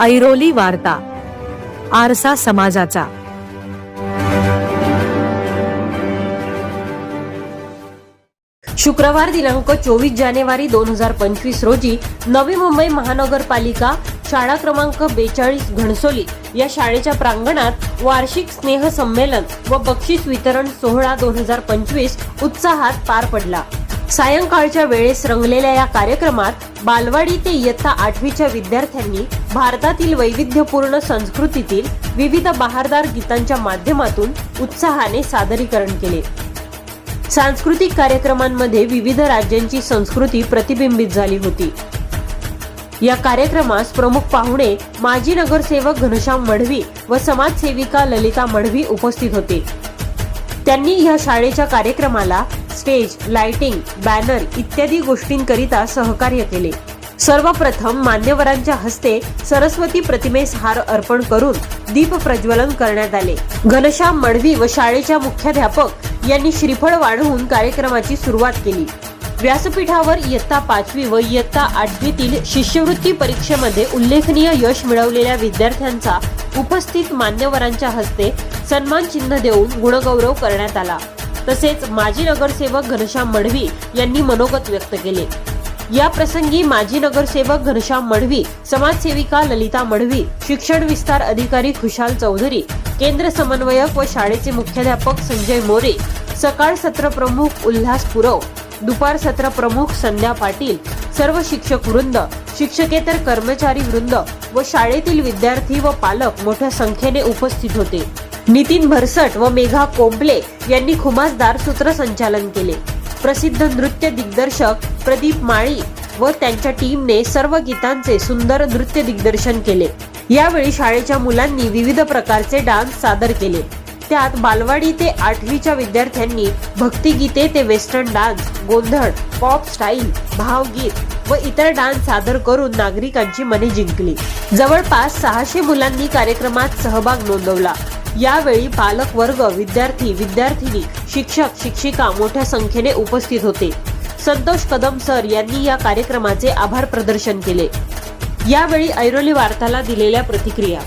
ऐरोली वार्ता आरसा समाजाचा. शुक्रवार दिनांक चोवीस जानेवारी दोन हजार पंचवीस रोजी नवी मुंबई महानगरपालिका शाळा क्रमांक बेचाळीस घणसोली या शाळेच्या प्रांगणात वार्षिक स्नेह संमेलन व बक्षीस वितरण सोहळा दोन हजार पंचवीस उत्साहात पार पडला. सायंकाळच्या वेळेस रंगलेल्या या कार्यक्रमात बालवाडी ते इयत्ता आठवीच्या विद्यार्थ्यांनी भारतातील वैविध्यपूर्ण संस्कृतीतील विविध बहारदार गीतांच्या माध्यमातून उत्साहाने सादरीकरण केले. सांस्कृतिक कार्यक्रमांमध्ये विविध राज्यांची संस्कृती प्रतिबिंबित झाली होती. या कार्यक्रमास प्रमुख पाहुणे माजी नगरसेवक घनश्याम मढवी व समाजसेविका ललिता मढवी उपस्थित होते. त्यांनी या शाळेच्या कार्यक्रमाला स्टेज लाइटिंग बॅनर इत्यादी गोष्टींकरिता सहकार्य केले. सर्वप्रथम मान्यवरांच्या हस्ते सरस्वती प्रतिमेस हार अर्पण करून दीप प्रज्वलन करण्यात आले. घनश्याम मडवी व शाळेच्या मुख्याध्यापक यांनी श्रीफळ वाढवून कार्यक्रमाची सुरुवात केली. व्यासपीठावर इयत्ता पाचवी व इयत्ता आठवीतील शिष्यवृत्ती परीक्षेमध्ये उल्लेखनीय यश मिळवलेल्या विद्यार्थ्यांचा उपस्थित मान्यवरांच्या हस्ते सन्मान चिन्ह देऊन गुणगौरव करण्यात आला. तसेच माजी नगरसेवक घनश्याम मढवी यांनी मनोगत व्यक्त केले. या प्रसंगी माजी नगरसेवक घनश्याम मढवी समाजसेविका ललिता मढवी शिक्षण विस्तार अधिकारी खुशाल चौधरी केंद्र समन्वयक व शाळेचे मुख्याध्यापक संजय मोरे सकाळ सत्र प्रमुख उल्हास पुरव दुपार सत्र प्रमुख संध्या पाटील सर्व शिक्षक वृंद शिक्षकेतर कर्मचारी वृंद व शाळेतील विद्यार्थी व पालक मोठ्या संख्येने उपस्थित होते. नितीन भरसट व मेघा कोंबले यांनी खुमासदार सूत्रसंचालन केले. प्रसिद्ध नृत्य दिग्दर्शक प्रदीप माळी व त्यांच्या टीमने सर्व गीतांचे सुंदर नृत्य दिग्दर्शन केले. यावेळी शाळेच्या मुलांनी विविध प्रकारचे डान्स सादर केले. त्यात बालवाडी ते आठवीच्या विद्यार्थ्यांनी भक्तिगीते ते वेस्टर्न डान्स गोंधळ पॉप स्टाईल भावगीत व इतर डान्स सादर करून नागरिकांची मने जिंकली. जवळपास सहाशे मुलांनी कार्यक्रमात सहभाग नोंदवला. यावेळी पालक वर्ग विद्यार्थी विद्यार्थिनी शिक्षक शिक्षिका मोठ्या संख्येने उपस्थित होते. संतोष कदम सर यांनी या कार्यक्रमाचे आभार प्रदर्शन केले. यावेळी ऐरोली वार्ताला दिलेल्या प्रतिक्रिया.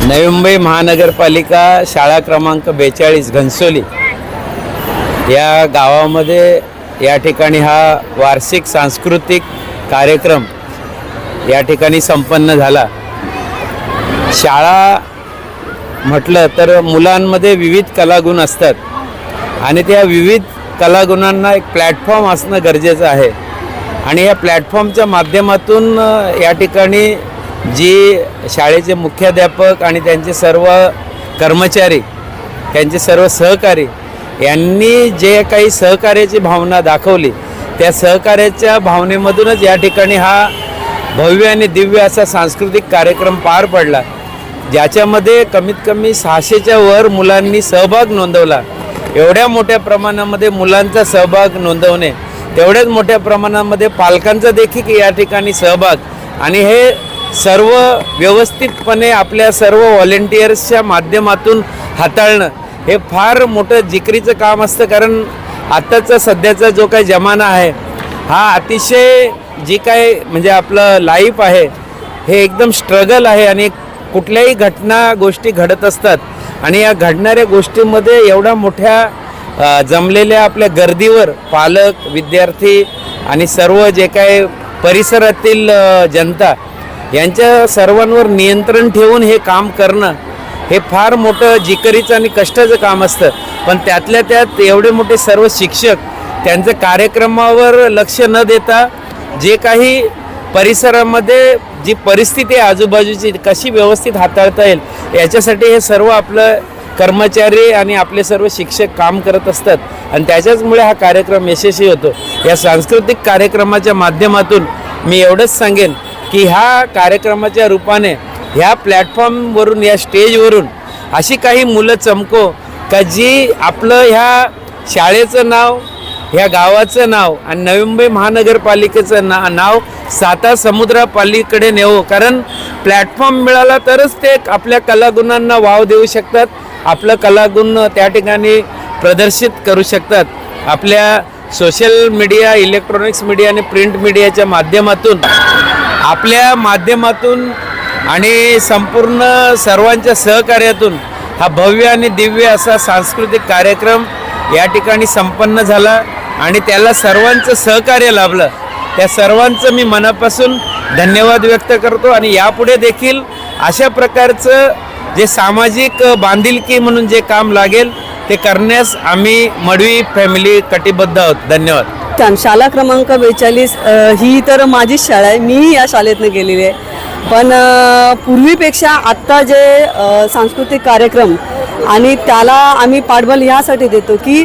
नवी मुंबई महानगरपालिका शाळा क्रमांक बेचाळीस घनसोली. या गावामध्ये या ठिकाणी हा वार्षिक सांस्कृतिक कार्यक्रम या ठिकाणी संपन्न झाला. शाळा म्हटलं तर मुलांमध्ये विविध कलागुण असतात आणि त्या विविध कलागुणांना एक प्लॅटफॉर्म असणं गरजेचं आहे. आणि या प्लॅटफॉर्मच्या माध्यमातून या ठिकाणी जी शाळेचे मुख्याध्यापक आणि त्यांचे सर्व कर्मचारी त्यांचे सर्व सहकारी यांनी जे काही सहकार्याची भावना दाखवली त्या सहकार्याच्या भावनेमधूनच या ठिकाणी हा भव्य आणि दिव्य असा सांस्कृतिक कार्यक्रम पार पडला ज्याच्यामध्ये कमीत कमी सहाशेच्या वर मुलांनी सहभाग नोंदवला. एवढ्या मोठ्या प्रमाणामध्ये मुलांचा सहभाग नोंदवणे तेवढ्याच मोठ्या प्रमाणामध्ये पालकांचा देखील या ठिकाणी सहभाग. आणि हे सर्व व्यवस्थितपणे आपल्या सर्व व्हॉलेंटियर्सच्या माध्यमातून हाताळणं हे फार मोठं जिकरीचं काम असतं कारण आत्ताचा सध्याचा जो काही जमाना आहे हा अतिशय जी काय म्हणजे आपलं लाईफ आहे हे एकदम स्ट्रगल आहे आणि कुठल्याही घटना गोष्टी घडत असतात. आणि या घडणाऱ्या गोष्टींमध्ये एवढ्या मोठ्या जमलेल्या आपल्या गर्दीवर पालक विद्यार्थी आणि सर्व जे काय परिसरातील जनता यांच्या सर्वांवर नियंत्रण ठेवून हे काम करणं हे फार मोठं जिकरीचं आणि कष्टाचं काम असतं. पण त्यातल्या त्यात एवढे मोठे सर्व शिक्षक त्यांचं कार्यक्रमावर लक्ष न देता जे काही परिसरामध्ये जी परिस्थिती आहे आजूबाजूची कशी व्यवस्थित हाताळता येईल याच्यासाठी हे सर्व आपलं कर्मचारी आणि आपले सर्व शिक्षक काम करत असतात. आणि त्याच्याचमुळे हा कार्यक्रम यशस्वी होतो. या सांस्कृतिक कार्यक्रमाच्या माध्यमातून मी एवढंच सांगेन. की ह्या कार्यक्रमाच्या रूपाने ह्या प्लॅटफॉर्मवरून या स्टेजवरून अशी काही मुलं चमको का जी आपलं ह्या शाळेचं नाव ह्या गावाचं नाव आणि नवी मुंबई महानगरपालिकेचं ना नाव साता समुद्रापालीकडे नेवो. कारण प्लॅटफॉर्म मिळाला तरच ते आपल्या कलागुणांना वाव देऊ शकतात. आपलं कलागुण त्या ठिकाणी प्रदर्शित करू शकतात. आपल्या सोशल मीडिया इलेक्ट्रॉनिक्स मीडिया आणि प्रिंट मीडियाच्या माध्यमातून आपल्या माध्यमातून आणि संपूर्ण सर्वांच्या सहकार्यातून हा भव्य आणि दिव्य असा सांस्कृतिक कार्यक्रम या ठिकाणी संपन्न झाला आणि त्याला सर्वांचं सहकार्य लाभलं. त्या सर्वांचं मी मनापासून धन्यवाद व्यक्त करतो आणि यापुढे देखील अशा प्रकारचं जे सामाजिक बांधिलकी म्हणून जे काम लागेल ते करण्यास आम्ही मडवी फॅमिली कटिबद्ध आहोत. धन्यवाद. छान शाळा क्रमांक बेचाळीस ही तर माझीच शाळा आहे. मीही या शाळेतनं गेलेली आहे. पण पूर्वीपेक्षा आत्ता जे सांस्कृतिक कार्यक्रम आणि त्याला आम्ही पाठबल ह्यासाठी देतो की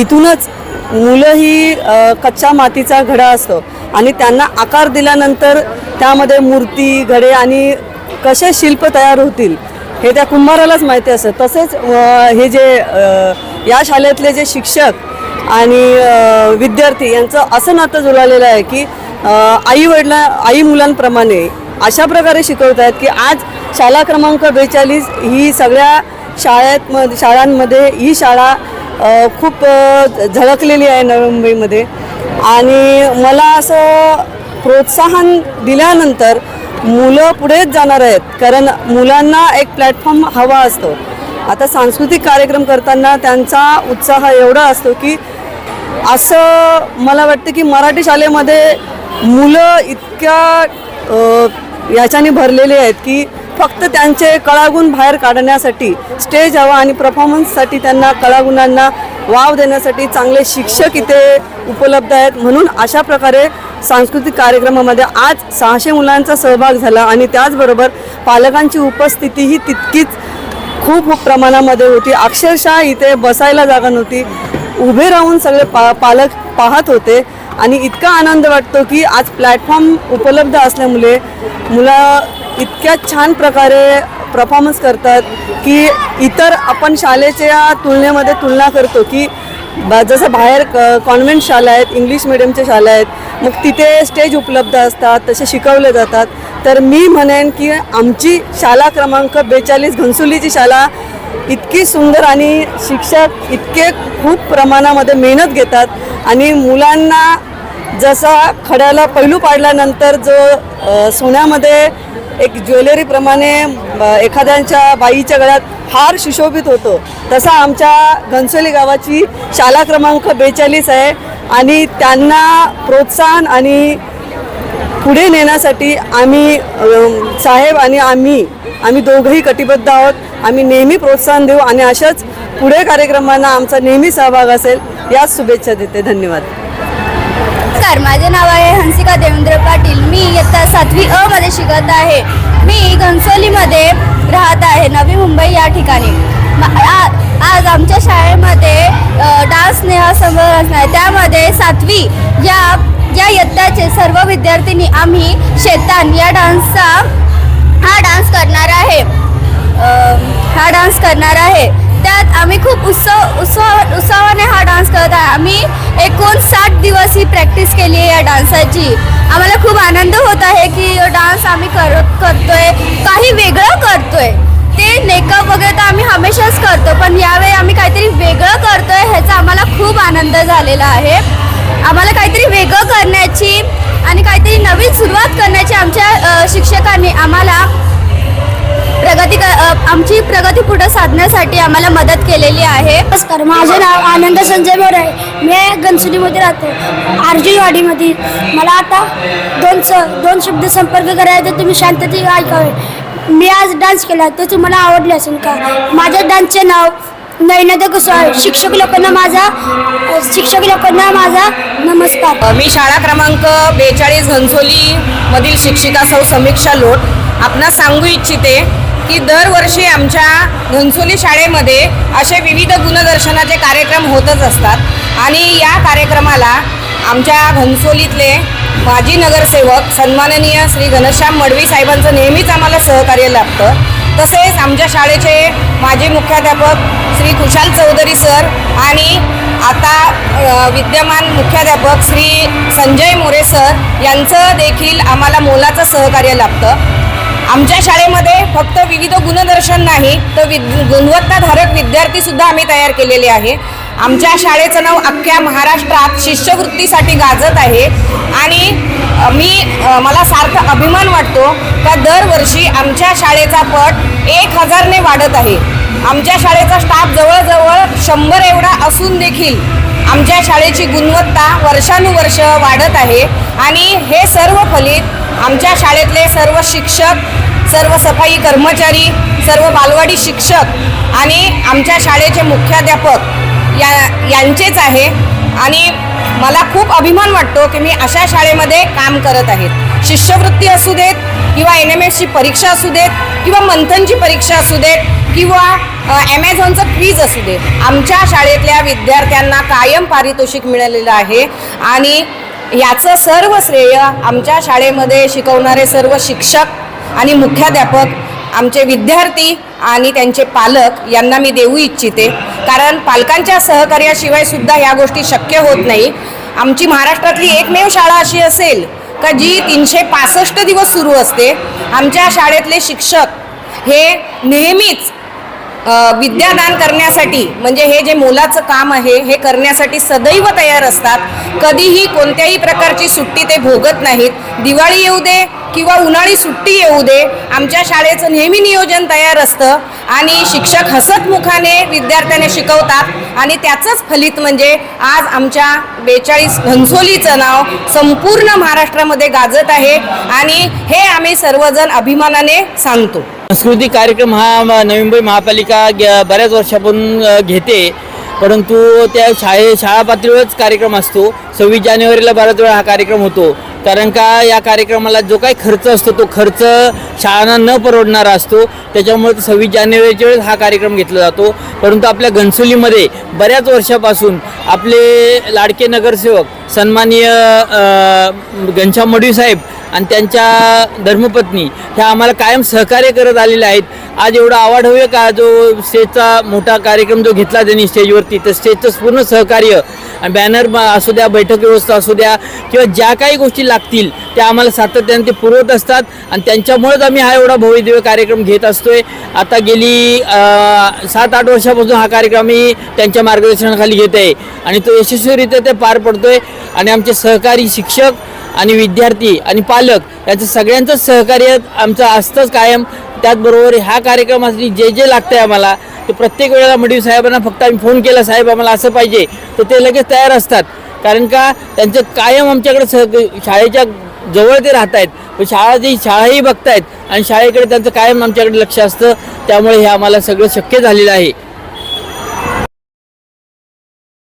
इथूनच मुलं ही कच्च्या मातीचा घडा असतो आणि त्यांना आकार दिल्यानंतर त्यामध्ये मूर्ती घडे आणि कसे शिल्प तयार होतील हे त्या कुंभारालाच माहिती असतं. तसेच हे जे या शाळेतले जे शिक्षक आणि विद्यार्थी यांचं असं नातं जुळालेलं आहे की आई वडिला आई मुलांप्रमाणे अशा प्रकारे शिकवत आहेत की आज शाळा क्रमांक बेचाळीस ही सगळ्या शाळेत म शाळांमध्ये ही शाळा खूप झळकलेली आहे नवी मुंबईमध्ये आणि मला असं प्रोत्साहन दिल्यानंतर मुलं पुढेच जाणार आहेत कारण मुलांना एक प्लॅटफॉर्म हवा असतो. आता सांस्कृतिक कार्यक्रम करताना त्यांचा उत्साह एवढा असतो की असं मला वाटतं की मराठी शाळेमध्ये मुलं इतक्या याच्याने भरलेले आहेत की फक्त त्यांचे कळागुण बाहेर काढण्यासाठी स्टेज हवा आणि परफॉर्मन्ससाठी त्यांना कळागुणांना वाव देण्यासाठी चांगले शिक्षक इथे उपलब्ध आहेत. म्हणून अशा प्रकारे सांस्कृतिक कार्यक्रमामध्ये आज सहाशे मुलांचा सहभाग झाला आणि त्याचबरोबर पालकांची उपस्थितीही तितकीच खूप प्रमाणामध्ये होती. अक्षरशः इथे बसायला जागा नव्हती. उभे राहून सगळे पा पालक पाहत होते आणि इतका आनंद वाटतो की आज प्लॅटफॉर्म उपलब्ध असल्यामुळे मुलं इतक्या छान प्रकारे परफॉर्मन्स करतात की इतर आपण शाळेच्या तुलनेमध्ये तुलना करतो की जसं बाहेर कॉन्व्हेंट शाळा आहेत इंग्लिश मिडियमच्या शाळा आहेत मग तिथे स्टेज उपलब्ध असतात तसे शिकवले जातात. तर मी म्हणेन की आमची शाळा क्रमांक बेचाळीस घनसुलीची शाळा इतकी सुंदर आणि शिक्षक इतके खूप प्रमाणामध्ये मेहनत घेतात. आणि मुलांना जसा खड्याला पैलू पाडल्यानंतर जो सोन्यामध्ये एक ज्वेलरीप्रमाणे ब- एखाद्यांच्या बाईच्या गळ्यात फार सुशोभित होतो तसा आमच्या घनसोली गावाची शाळा क्रमांक बेचाळीस आहे. आणि त्यांना प्रोत्साहन आणि पुढे नेण्यासाठी आम्ही साहेब आणि आम्ही आम्ही दोघंही कटिबद्ध आहोत. आम्ही नेहमी प्रोत्साहन देऊ आणि अशाच पुढे कार्यक्रमांना आमचा नेहमी सहभाग असेल याच शुभेच्छा देते. धन्यवाद. नमस्कार माझे नाव आहे हंसिका देवेंद्र पाटील. मी इयत्ता सातवी अ मध्ये शिकत आहे. मी घनसोलीमध्ये राहत आहे नवी मुंबई या ठिकाणी. आज आमच्या शाळेमध्ये डान्स नेहा संमेलन असणार आहे. त्यामध्ये सातवी या या इयत्ताचे सर्व विद्यार्थ्यांनी आम्ही शेतान या डान्सचा हा डान्स करणार आहे. हा डान्स करणार आहे. त्यात आम्ही खूप उत्सव उत्सव उत्सवाने हा डान्स करत आहे. आम्ही एकूण साठ दिवस ही प्रॅक्टिस केली आहे या डान्साची. आम्हाला खूप आनंद होत आहे की डान्स आम्ही करत करतोय काही वेगळं करतोय. ते मेकअप वगैरे तर आम्ही हमेशाच करतो पण यावेळी आम्ही काहीतरी वेगळं करतोय ह्याचा आम्हाला खूप आनंद झालेला आहे. आम्हाला काहीतरी वेगळं करण्याची आणि काहीतरी नवीन सुरुवात करण्याची आमच्या शिक्षकांनी आम्हाला प्रगती क- आमची प्रगती पुढे साधण्यासाठी आम्हाला मदत केलेली आहे. नमस्कार माझे नाव आनंद संजय मोरे आहे. मी गणसुलीमध्ये राहतो आरजीवाडीमध्ये. मला आता दोन स दोन शब्द संपर्क करायचे तुम्ही शांतते ऐकावे. मी आज डान्स केला तो तुम्हाला आवडले असेल का? माझ्या डान्सचे नाव नैनद कुसळ शिक्षक लोकांना माझा शिक्षक लोकांना माझा नमस्कार. मी शाळा क्रमांक बेचाळीस घनसोली मधील शिक्षिका सौ समीक्षा लोट. आपणास सांगू इच्छिते की दरवर्षी आमच्या घनसोली शाळेमध्ये असे विविध गुणदर्शनाचे कार्यक्रम होतच असतात. आणि या कार्यक्रमाला आमच्या घनसोलीतले माजी नगरसेवक सन्माननीय श्री घनश्याम मडवी साहेबांचं नेहमीच आम्हाला सहकार्य लाभतं तसेच आमच्या शाळेचे माजी मुख्याध्यापक श्री कुशाल चौधरी सर आणि आता विद्यमान मुख्याध्यापक श्री संजय मोरे सर यांचं देखील आम्हाला मोलाचं सहकार्य लाभतं. आमच्या शाळेमध्ये फक्त विविध गुणदर्शन नाही तर विद गुणवत्ताधारक विद्यार्थीसुद्धा आम्ही तयार केलेले आहे. आमच्या शाळेचं नाव अख्ख्या महाराष्ट्रात शिष्यवृत्तीसाठी गाजत आहे. आणि मी मला सार्थ अभिमान वाटतो का दरवर्षी आमच्या शाळेचा पट एक हजारने वाढत आहे. आमच्या शाळेचा स्टाफ जवळजवळ शंभर एवढा असून देखील आमच्या शाळेची गुणवत्ता वर्षानुवर्ष वाढत आहे. आणि हे सर्व फलित आमच्या शाळेतले सर्व शिक्षक सर्व सफाई कर्मचारी सर्व बालवाडी शिक्षक आणि आमच्या शाळेचे मुख्याध्यापक या यांचेच आहे. आणि मला खूप अभिमान वाटतो की मी अशा शाळेमध्ये काम करत आहे. शिष्यवृत्ती असू देत किंवा एन एम एसची परीक्षा असू देत किंवा मंथनची परीक्षा असू देत किंवा ॲमेझॉनचं क्वीज असू दे आमच्या शाळेतल्या विद्यार्थ्यांना कायम पारितोषिक मिळालेलं आहे. आणि याचं सर्व श्रेय आमच्या शाळेमध्ये शिकवणारे सर्व शिक्षक आणि मुख्याध्यापक आमचे विद्यार्थी आणि त्यांचे पालक यांना मी देऊ इच्छिते. कारण पालकांच्या सहकार्याशिवाय सुद्धा गोष्टी शक्य होत नाही. आमची महाराष्ट्रातली एकमेव शाळा अशी असेल का जी तीनशे पासष्ट दिवस सुरू असते. आमच्या शाळेतले शिक्षक हे नेहमीच विद्यादान करण्यासाठी म्हणजे हे जे मोलाचं काम आहे हे करण्यासाठी सदैव तयार असतात. कधीही कोणत्याही प्रकारची सुट्टी ते भोगत नाहीत. दिवाळी येऊ दे किंवा उन्हाळी सुट्टी येऊ दे आमच्या शाळेचं नेहमी नियोजन तयार असतं आणि शिक्षक हसतमुखाने विद्यार्थ्याने शिकवतात आणि त्याचंच फलित म्हणजे आज आमच्या बेचाळीस घनसोलीचं नाव संपूर्ण महाराष्ट्रामध्ये गाजत आहे आणि हे आम्ही सर्वजण अभिमानाने सांगतो. सांस्कृतिक कार्यक्रम हा नवी मुंबई महापालिका बऱ्याच वर्षापासून घेते. परंतु त्या शाळे शाळा पातळीवरच कार्यक्रम असतो. सव्वीस जानेवारीला बऱ्याच वेळा हा कार्यक्रम होतो. कारण का या कार्यक्रमाला जो काही खर्च असतो तो खर्च शाळांना न परवडणारा असतो. त्याच्यामुळे सव्वीस जानेवारीच्या वेळेस हा कार्यक्रम घेतला जातो. परंतु आपल्या घनसोलीमध्ये बऱ्याच वर्षापासून आपले लाडके नगरसेवक सन्माननीय घनश्याम मडवी साहेब आणि त्यांच्या धर्मपत्नी ह्या आम्हाला कायम सहकार्य करत आलेल्या आहेत. आज एवढा आवाढव्य का? जो स्टेजचा मोठा कार्यक्रम जो घेतला त्यांनी स्टेजवरती तर स्टेजचं पूर्ण सहकार्य आणि बॅनर असू द्या बैठक व्यवस्था असू द्या किंवा ज्या काही गोष्टी लागतील त्या आम्हाला सातत्याने ते पुरवत असतात. आणि त्यांच्यामुळेच आम्ही हा एवढा भव्यदिव्य कार्यक्रम घेत असतोय. आता गेली सात आठ वर्षापासून हा कार्यक्रम मी त्यांच्या मार्गदर्शनाखाली घेत आहे आणि तो यशस्वीरित्या ते पार पडतोय. आणि आमचे सहकारी शिक्षक आणि विद्यार्थी आणि पालक याचं सगळ्यांचंच सहकार्य आमचं असतंच कायम. त्याचबरोबर ह्या कार्यक्रमासाठी जे जे लागतं आहे आम्हाला ते प्रत्येक वेळेला मडवी साहेबांना फक्त आम्ही फोन केला साहेब आम्हाला असं पाहिजे. तर ते लगेच तयार असतात. कारण का त्यांचं कायम आमच्याकडे सह शाळेच्या जवळ ते राहत आहेत पण शाळा जी शाळाही बघतायत आणि शाळेकडे त्यांचं कायम आमच्याकडे लक्ष असतं. त्यामुळे हे आम्हाला सगळं शक्य झालेलं आहे.